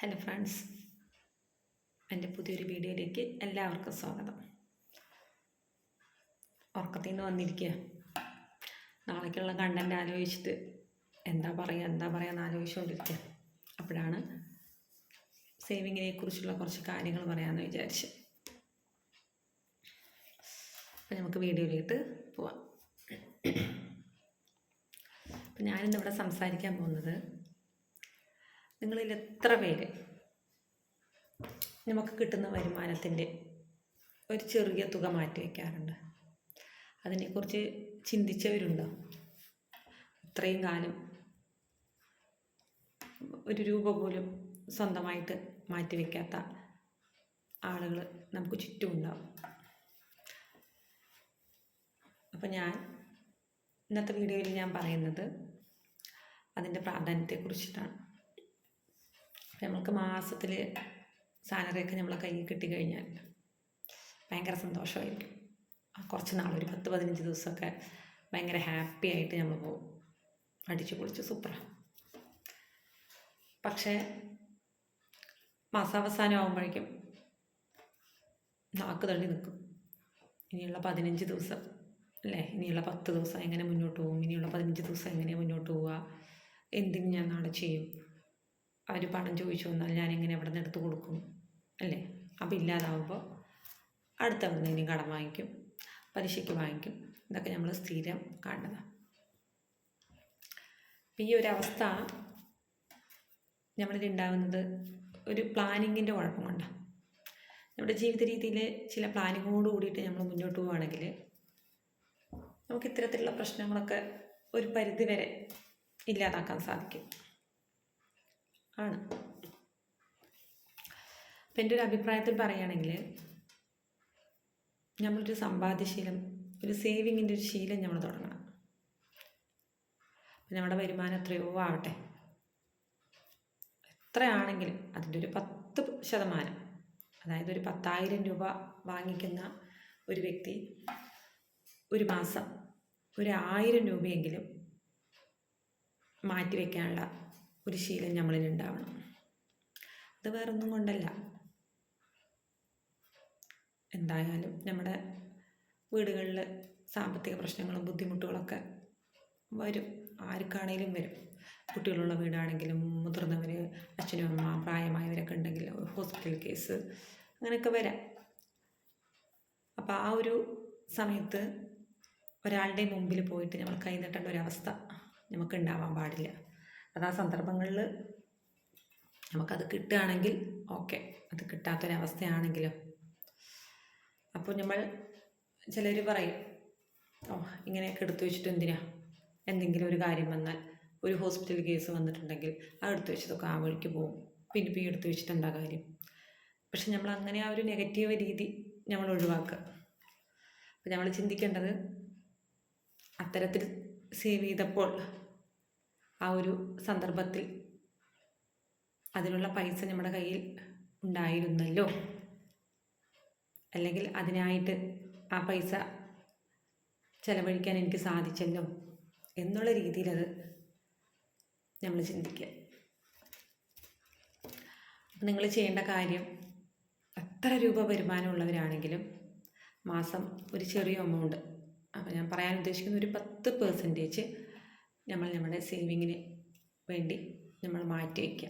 Hello friends എന്റെ പുതിയൊരു വീഡിയോയിലേക്ക് എല്ലാവർക്കും സ്വാഗതം. ഉറക്കത്തിൽ നിന്ന് വന്നിരിക്കുക നാളേക്കുള്ള കണ്ടന്റ് ആലോചിച്ചിട്ട് എന്താ പറയുക എന്താ പറയുക എന്ന് ആലോചിച്ചുകൊണ്ടിരിക്കുക അപ്പോഴാണ് സേവിങ്ങിനെ കുറിച്ചുള്ള കുറച്ച് കാര്യങ്ങൾ പറയാമെന്ന് വിചാരിച്ച്. അപ്പം നമുക്ക് വീഡിയോയിലേക്ക് പോവാം. അപ്പം ഞാനിന്നിവിടെ സംസാരിക്കാൻ പോകുന്നത് നിങ്ങളിൽ എത്ര പേര് നമുക്ക് കിട്ടുന്ന വരുമാനത്തിന്റെ ഒരു ചെറിയ തുക മാറ്റി വയ്ക്കാറുണ്ട്? അതിനെക്കുറിച്ച് ചിന്തിച്ചവരുണ്ടോ? ഇത്രയും കാലം ഒരു രൂപ പോലും സ്വന്തമായിട്ട് മാറ്റി വയ്ക്കാത്ത ആളുകൾ നമുക്ക് ചുറ്റും ഉണ്ടാവും. അപ്പോൾ ഞാൻ ഇന്നത്തെ വീഡിയോയിൽ ഞാൻ പറയുന്നത് അതിന്റെ പ്രാധാന്യത്തെക്കുറിച്ചിട്ടാണ്. നമുക്ക് മാസത്തിൽ സാലറിയൊക്കെ നമ്മളെ കയ്യിൽ കിട്ടിക്കഴിഞ്ഞാൽ ഭയങ്കര സന്തോഷമായിരിക്കും. കുറച്ച് നാൾ ഒരു പത്ത് പതിനഞ്ച് ദിവസമൊക്കെ ഭയങ്കര ഹാപ്പി ആയിട്ട് നമ്മൾ പോകും. അടിച്ചു പൊളിച്ച് സൂപ്പറാണ് പക്ഷേ മാസാവസാനം ആകുമ്പോഴേക്കും നാക്ക് തള്ളി നിൽക്കും. ഇനിയുള്ള പതിനഞ്ച് ദിവസം അല്ലേ? ഇനിയുള്ള പത്ത് ദിവസം എങ്ങനെ മുന്നോട്ട് പോകും? ഇനിയുള്ള പതിനഞ്ച് ദിവസം എങ്ങനെ മുന്നോട്ട് പോവുക? എന്തിന് ഞാൻ നാളെ ചെയ്യും? അവർ പണം ചോദിച്ചു വന്നാൽ ഞാൻ എങ്ങനെ എവിടെ നിന്ന് എടുത്ത് കൊടുക്കും അല്ലേ? അപ്പം ഇല്ലാതാവുമ്പോൾ അടുത്ത എവിടെ നിന്ന് കടം വാങ്ങിക്കും പലിശയ്ക്ക് വാങ്ങിക്കും. ഇതൊക്കെ നമ്മൾ സ്ഥിരം കാണുന്നതാണ് അപ്പം ഈ ഒരു അവസ്ഥ നമ്മളിൽ ഉണ്ടാകുന്നത് ഒരു പ്ലാനിങ്ങിന്റെ കുഴപ്പം കൊണ്ടാണ്. നമ്മുടെ ജീവിത രീതിയിൽ ചില പ്ലാനിങ്ങോട് കൂടിയിട്ട് നമ്മൾ മുന്നോട്ട് പോവുകയാണെങ്കിൽ നമുക്ക് ഇത്തരത്തിലുള്ള പ്രശ്നങ്ങളൊക്കെ ഒരു പരിധി വരെ ഇല്ലാതാക്കാൻ സാധിക്കും. ആണ്. അപ്പം എന്റെ ഒരു അഭിപ്രായത്തിൽ പറയുകയാണെങ്കിൽ നമ്മളൊരു സമ്പാദ്യശീലം ഒരു സേവിങ്ങിന്റെ ഒരു ശീലം നമ്മൾ തുടങ്ങണം. നമ്മുടെ വരുമാനം എത്രയോ ആവട്ടെ. എത്രയാണെങ്കിലും അതിന്റെ ഒരു പത്ത് ശതമാനം അതായത് ഒരു പത്തായിരം രൂപ വാങ്ങിക്കുന്ന ഒരു വ്യക്തി ഒരു മാസം ഒരു ആയിരം രൂപയെങ്കിലും മാറ്റി വയ്ക്കാനുള്ള ഒരു ശീലം നമ്മളിൽ ഉണ്ടാവണം. അത് വേറൊന്നും കൊണ്ടല്ല. എന്തായാലും നമ്മുടെ വീടുകളിൽ സാമ്പത്തിക പ്രശ്നങ്ങളും ബുദ്ധിമുട്ടുകളൊക്കെ വരും. ആർക്കാണേലും വരും. കുട്ടികളുള്ള വീടാണെങ്കിലും മുതിർന്നവർ അച്ഛനും അമ്മ പ്രായമായവരൊക്കെ ഉണ്ടെങ്കിൽ ഹോസ്പിറ്റൽ കേസ് അങ്ങനെയൊക്കെ വരാം. അപ്പോൾ ആ ഒരു സമയത്ത് ഒരാളുടെ മുമ്പിൽ പോയിട്ട് നമ്മൾ കൈ നീട്ടേണ്ട ഒരവസ്ഥ നമുക്ക് ഉണ്ടാവാൻ പാടില്ല. അത് ആ സന്ദർഭങ്ങളിൽ നമുക്കത് കിട്ടുകയാണെങ്കിൽ ഓക്കെ. അത് കിട്ടാത്തൊരവസ്ഥയാണെങ്കിലും? അപ്പോൾ നമ്മൾ ചിലർ പറയും ഓ ഇങ്ങനെയൊക്കെ എടുത്തു വെച്ചിട്ട് എന്തിനാ? എന്തെങ്കിലും ഒരു കാര്യം വന്നാൽ ഒരു ഹോസ്പിറ്റൽ കേസ് വന്നിട്ടുണ്ടെങ്കിൽ ആ എടുത്തു വെച്ചതൊക്കെ ആ വഴിക്ക് പോകും. പിന്നെ പിന്നെ എടുത്തു വെച്ചിട്ട് എന്താ കാര്യം? പക്ഷെ നമ്മൾ അങ്ങനെ ആ ഒരു നെഗറ്റീവ് രീതി നമ്മൾ ഒഴിവാക്കുക. അപ്പം നമ്മൾ ചിന്തിക്കേണ്ടത് അത്തരത്തിൽ സേവ് ചെയ്തപ്പോൾ ആ ഒരു സന്ദർഭത്തിൽ അതിനുള്ള പൈസ നമ്മുടെ കയ്യിൽ ഉണ്ടായിരുന്നല്ലോ. അല്ലെങ്കിൽ അതിനായിട്ട് ആ പൈസ ചെലവഴിക്കാൻ എനിക്ക് സാധിച്ചല്ലോ എന്നുള്ള രീതിയിലത് നമ്മൾ ചിന്തിക്കുക. നിങ്ങൾ ചെയ്യേണ്ട കാര്യം എത്ര രൂപ വരുമാനമുള്ളവരാണെങ്കിലും മാസം ഒരു ചെറിയ എമൗണ്ട് അപ്പോൾ ഞാൻ പറയാൻ ഉദ്ദേശിക്കുന്ന ഒരു പത്ത് പേഴ്സന്റേജ് നമ്മൾ നമ്മുടെ സേവിങ്ങിന് വേണ്ടി നമ്മൾ മാറ്റി വയ്ക്കുക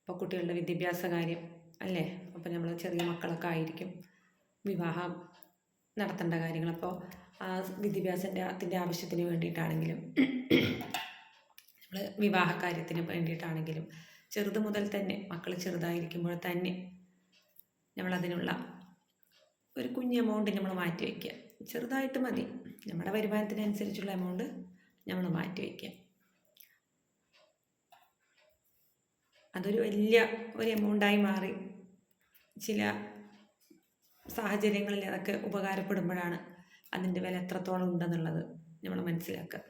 അപ്പോൾ കുട്ടികളുടെ വിദ്യാഭ്യാസ കാര്യം അല്ലേ? അപ്പോൾ നമ്മൾ ചെറിയ മക്കളൊക്കെ ആയിരിക്കും. വിവാഹം നടത്തേണ്ട കാര്യങ്ങൾ. അപ്പോൾ ആ വിദ്യാഭ്യാസത്തിന്റെ അതിന്റെ ആവശ്യത്തിന് വേണ്ടിയിട്ടാണെങ്കിലും നമ്മൾ വിവാഹ കാര്യത്തിന് വേണ്ടിയിട്ടാണെങ്കിലും ചെറുത് മുതൽ തന്നെ മക്കൾ ചെറുതായിരിക്കുമ്പോൾ തന്നെ നമ്മളതിനുള്ള ഒരു കുഞ്ഞ് എമൗണ്ട് നമ്മൾ മാറ്റി വയ്ക്കുക ചെറുതായിട്ട് മതി. നമ്മുടെ വരുമാനത്തിനനുസരിച്ചുള്ള എമൗണ്ട് നമ്മൾ മാറ്റി വയ്ക്കുക അതൊരു വലിയ ഒരു എമൗണ്ടായി മാറി. ചില സാഹചര്യങ്ങളിൽ അതൊക്കെ ഉപകാരപ്പെടുമ്പോഴാണ് അതിന്റെ വില എത്രത്തോളം ഉണ്ടെന്നുള്ളത് നമ്മൾ മനസ്സിലാക്കുക.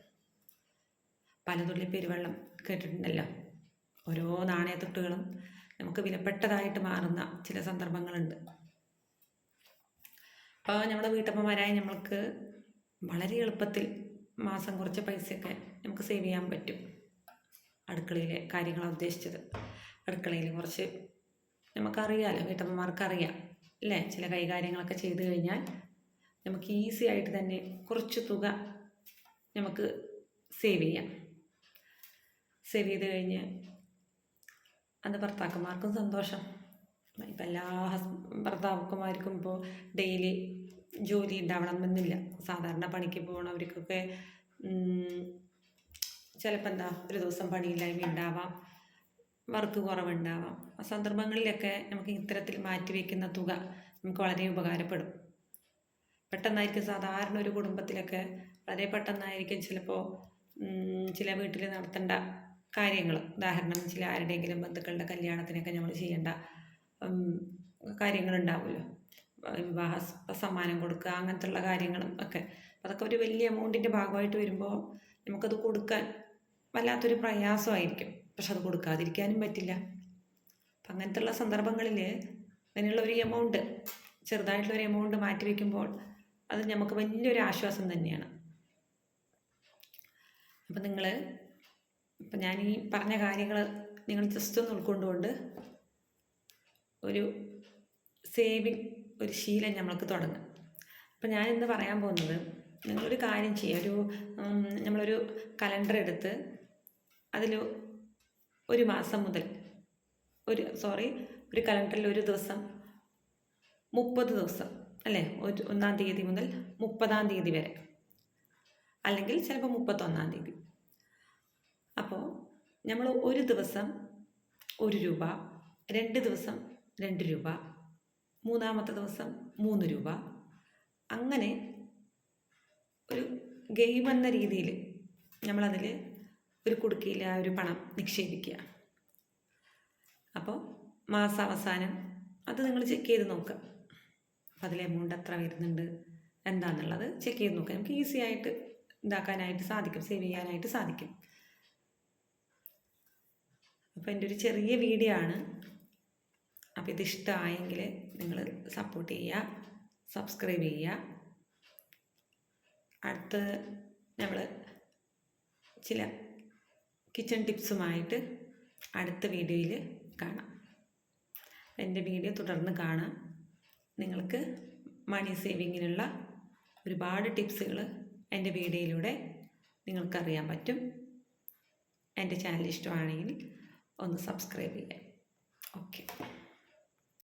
പലതുള്ളി പെരുവെള്ളം കേട്ടിട്ടുണ്ടല്ലോ. ഓരോ നാണയത്തൊട്ടുകളും നമുക്ക് വിലപ്പെട്ടതായിട്ട് മാറുന്ന ചില സന്ദർഭങ്ങളുണ്ട്. അപ്പോൾ നമ്മുടെ വീട്ടമ്മമാരായ നമ്മൾക്ക് വളരെ എളുപ്പത്തിൽ മാസം കുറച്ച് പൈസയൊക്കെ നമുക്ക് സേവ് ചെയ്യാൻ പറ്റും. അടുക്കളയിലെ കാര്യങ്ങളാണ് ഉദ്ദേശിച്ചത്. അടുക്കളയിൽ കുറച്ച് നമുക്കറിയാമല്ലോ വീട്ടമ്മമാർക്കറിയാം അല്ലേ? ചില കൈകാര്യങ്ങളൊക്കെ ചെയ്തു കഴിഞ്ഞാൽ നമുക്ക് ഈസി ആയിട്ട് തന്നെ കുറച്ച് തുക നമുക്ക് സേവ് ചെയ്യാം. സേവ് ചെയ്ത് കഴിഞ്ഞ് അത് ഭർത്താക്കന്മാർക്കും സന്തോഷം. ഇപ്പം എല്ലാ ഹസ് ഭർത്താക്കന്മാർക്കും ഇപ്പോൾ ഡെയിലി ജോലി ഉണ്ടാവണമെന്നില്ല. സാധാരണ പണിക്ക് പോകണവർക്കൊക്കെ ചിലപ്പോൾ എന്താ ഒരു ദിവസം പണിയില്ലായ്മ ഉണ്ടാവാം വർക്ക് കുറവുണ്ടാവാം. ആ സന്ദർഭങ്ങളിലൊക്കെ നമുക്ക് ഇത്തരത്തിൽ മാറ്റി വയ്ക്കുന്ന തുക നമുക്ക് വളരെ ഉപകാരപ്പെടും. പെട്ടെന്നായിരിക്കും സാധാരണ ഒരു കുടുംബത്തിലൊക്കെ വളരെ പെട്ടെന്നായിരിക്കും ചിലപ്പോൾ ചില വീട്ടിൽ നടത്തേണ്ട കാര്യങ്ങൾ ഉദാഹരണം ചില ആരുടെയെങ്കിലും ബന്ധുക്കളുടെ കല്യാണത്തിനൊക്കെ നമ്മൾ ചെയ്യേണ്ട കാര്യങ്ങളുണ്ടാവുമല്ലോ. വിവാഹ സമ്മാനം കൊടുക്കുക അങ്ങനത്തെ ഉള്ള കാര്യങ്ങളും ഒക്കെ. അതൊക്കെ ഒരു വലിയ എമൗണ്ടിന്റെ ഭാഗമായിട്ട് വരുമ്പോൾ നമുക്കത് കൊടുക്കാൻ വല്ലാത്തൊരു പ്രയാസമായിരിക്കും. പക്ഷെ അത് കൊടുക്കാതിരിക്കാനും പറ്റില്ല. അപ്പം സന്ദർഭങ്ങളിൽ അതിനുള്ള ഒരു എമൗണ്ട് ചെറുതായിട്ടുള്ള ഒരു എമൗണ്ട് മാറ്റി വയ്ക്കുമ്പോൾ അത് നമുക്ക് വലിയൊരു ആശ്വാസം തന്നെയാണ്. അപ്പം നിങ്ങൾ ഇപ്പം ഞാൻ ഈ പറഞ്ഞ കാര്യങ്ങൾ നിങ്ങൾ ജസ്റ്റ് ഒന്ന് ഉൾക്കൊണ്ടുകൊണ്ട് ഒരു സേവിങ് ഒരു ശീലം നമ്മൾക്ക് തുടങ്ങും. അപ്പം ഞാൻ ഇന്ന് പറയാൻ പോകുന്നത് നിങ്ങളൊരു കാര്യം ചെയ്യുക ഒരു നമ്മളൊരു കലണ്ടർ എടുത്ത് അതിൽ ഒരു മാസം മുതൽ ഒരു സോറി ഒരു കലണ്ടറിൽ ഒരു ദിവസം മുപ്പത് ദിവസം അല്ലേ? ഒരു ഒന്നാം തീയതി മുതൽ മുപ്പതാം തീയതി വരെ. അല്ലെങ്കിൽ ചിലപ്പോൾ മുപ്പത്തൊന്നാം തീയതി. അപ്പോൾ നമ്മൾ ഒരു ദിവസം ഒരു രൂപ രണ്ട് ദിവസം രണ്ട് രൂപ മൂന്നാമത്തെ ദിവസം മൂന്ന് രൂപ. അങ്ങനെ ഒരു ഗെയിം എന്ന രീതിയിൽ നമ്മളതിൽ ഒരു കുടുക്കിയിൽ ആ ഒരു പണം നിക്ഷേപിക്കുക. അപ്പോൾ മാസാവസാനം അത് നിങ്ങൾ ചെക്ക് ചെയ്ത് നോക്കുക. അപ്പം അതിൽ എമൗണ്ട് എത്ര വരുന്നുണ്ട് എന്താണെന്നുള്ളത് ചെക്ക് ചെയ്ത് നോക്കുക. നമുക്ക് ഈസി ആയിട്ട് ഇതാക്കാനായിട്ട് സാധിക്കും സേവ് ചെയ്യാനായിട്ട് സാധിക്കും. അപ്പോൾ എന്റെ ഒരു ചെറിയ വീഡിയോ ആണ്. അപ്പോൾ ഇത് ഇഷ്ടമായെങ്കിൽ നിങ്ങൾ സപ്പോർട്ട് ചെയ്യുക സബ്സ്ക്രൈബ് ചെയ്യുക. അടുത്ത് നമ്മൾ ചില കിച്ചൺ ടിപ്സുമായിട്ട് അടുത്ത വീഡിയോയിൽ കാണാം. എന്റെ വീഡിയോ തുടർന്ന് കാണാം. നിങ്ങൾക്ക് മണി സേവിങ്ങിനുള്ള ഒരുപാട് ടിപ്സുകൾ എന്റെ വീഡിയോയിലൂടെ നിങ്ങൾക്കറിയാൻ പറ്റും. എന്റെ ചാനൽ ഇഷ്ടമാണെങ്കിൽ ഒന്ന് സബ്സ്ക്രൈബ് ചെയ്യാം ഓക്കെ